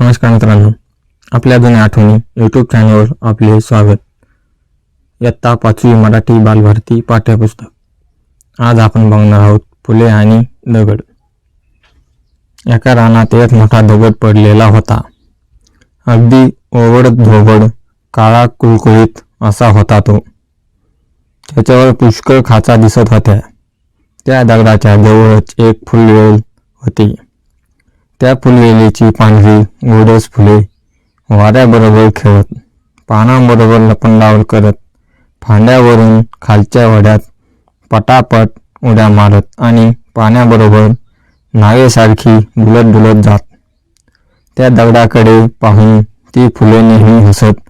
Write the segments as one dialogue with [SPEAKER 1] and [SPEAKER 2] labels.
[SPEAKER 1] नमस्कार मित्रांनो आपल्या जुन्या आठवणी यूट्यूब चॅनलवर आपले स्वागत. इयत्ता पाचवी मराठी बालभारती पाठ्यपुस्तक. आज आपण बघणार आहोत फुले आणि दगड. एका रानात एक मोठा दगड पडलेला होता. अगदी ओवड धोबड काळा कुळकुळीत असा होता तो. त्याच्यावर पुष्कळ खाचा दिसत होत्या. त्या दगडाच्या जवळच एक फुलवेल होती. त्या फुलवेलीची पांढरी गोडस फुले वाऱ्याबरोबर खेळत पानांबरोबर लपंडावल करत फांद्यावरून खालच्या वड्यात पटापट उड्या मारत आणि पाण्याबरोबर नावेसारखी बुलत डुलत जात. त्या दगडाकडे पाहून ती फुले नेहमी हसत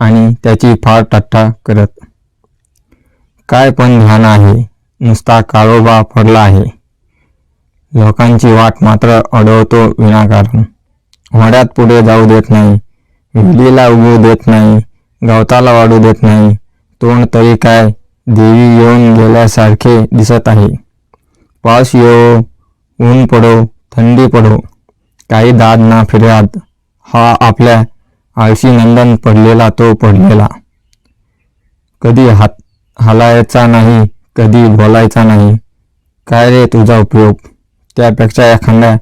[SPEAKER 1] आणि त्याची फार टट्टा करत. काय पण ध्यान आहे नुसता काळोबा पडला आहे. लोकांची वाट मात्र अडवतो विनाकारण. वाड्यात पुढे जाऊ देत नाही. विहिरीला उगवू देत नाही. गवताला वाढू देत नाही. तोंड तरी काय? देवी येऊन गेल्यासारखे दिसत आहे. पाऊस येवो ऊन पडो थंडी पडो. काही दाद ना फिर्याद. हा आपल्या आळशी नंदन पडलेला तो पडलेला. कधी हात हालायचा नाही कधी बोलायचा नाही. काय रे तुझा उपयोग? त्यापेक्षा एखाद्या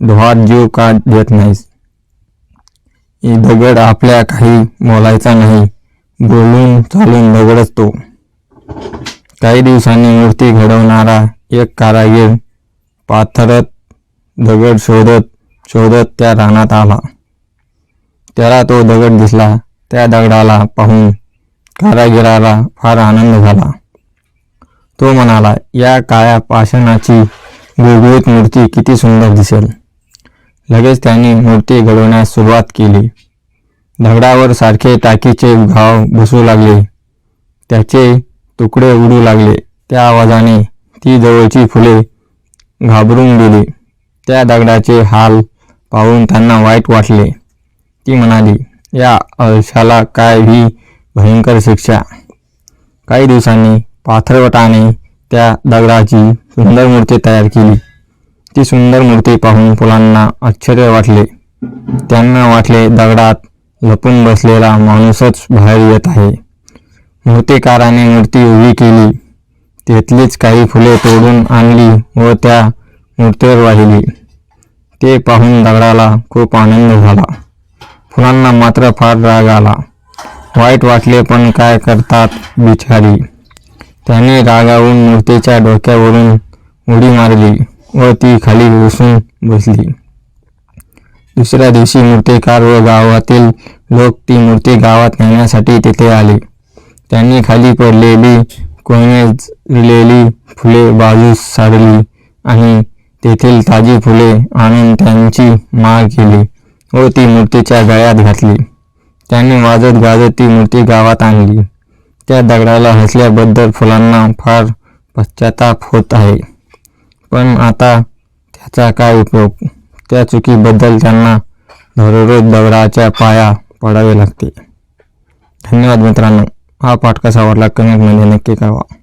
[SPEAKER 1] डोहात जीव का देत नाहीस? ही दगड आपल्या काही बोलायचा नाही. बोलून चालून दगडच तो. काही दिवसांनी मूर्ती घडवणारा एक कारागीर पाथरत दगड शोधत शोधत त्या रानात आला. त्याला तो दगड दिसला त्या दगडाला पाहून कारागिराला फार आनंद झाला. तो म्हणाला या काळ्या पाषाणाची गुळगुळीत मूर्ती किती सुंदर दिसेल. लगेच त्यांनी मूर्ती घडवण्यास सुरुवात केली. दगडावर सारखे टाकीचे घाव बसू लागले. त्याचे तुकडे उडू लागले. त्या आवाजाने ती जवळची फुले घाबरून गेली. त्या दगडाचे हाल पाहून त्यांना वाईट वाटले. ती म्हणाली या अळशाला काय ही भयंकर शिक्षा. काही दिवसांनी पाथरवटाने त्या दगडाची सुंदर मूर्ती तयार केली. ती सुंदर मूर्ती पाहून फुलांना आश्चर्य वाटले. त्यांना वाटले दगडात लपून बसलेला माणूसच बाहेर येत आहे. मूर्तिकाराने मूर्ती उभी केली. तेथलीच काही फुले तोडून आणली व त्या मूर्तीवर वाहिली. ते पाहून दगडाला खूप आनंद झाला. फुलांना मात्र फार राग आला. वाईट वाटले पण काय करतात बिचारी? त्याने रागावून मूर्तीच्या डोक्यावरून उडी मारली व ती खाली घुसून बसली. दुसऱ्या दिवशी मूर्तीकार व गावातील लोक ती मूर्ती गावात नेण्यासाठी तिथे आले. त्यांनी खाली पडलेली कोणलेली फुले बाजूस साडली आणि तेथील ताजी फुले आणून त्यांची माळ केली व ती मूर्तीच्या गळ्यात घातली. त्यांनी वाजत गाजत ती मूर्ती गावात आणली. त्या दगडाला हसल्याबद्दल फुलांना फार पश्चाताप होत आहे. पण आता त्याचा काय उपयोग? त्या चुकीबद्दल त्यांना दररोज दगडाच्या पाया पडावे लागते. धन्यवाद मित्रांनो. हा पाठ कसा वाटला कमेंटमध्ये नक्की कळवा.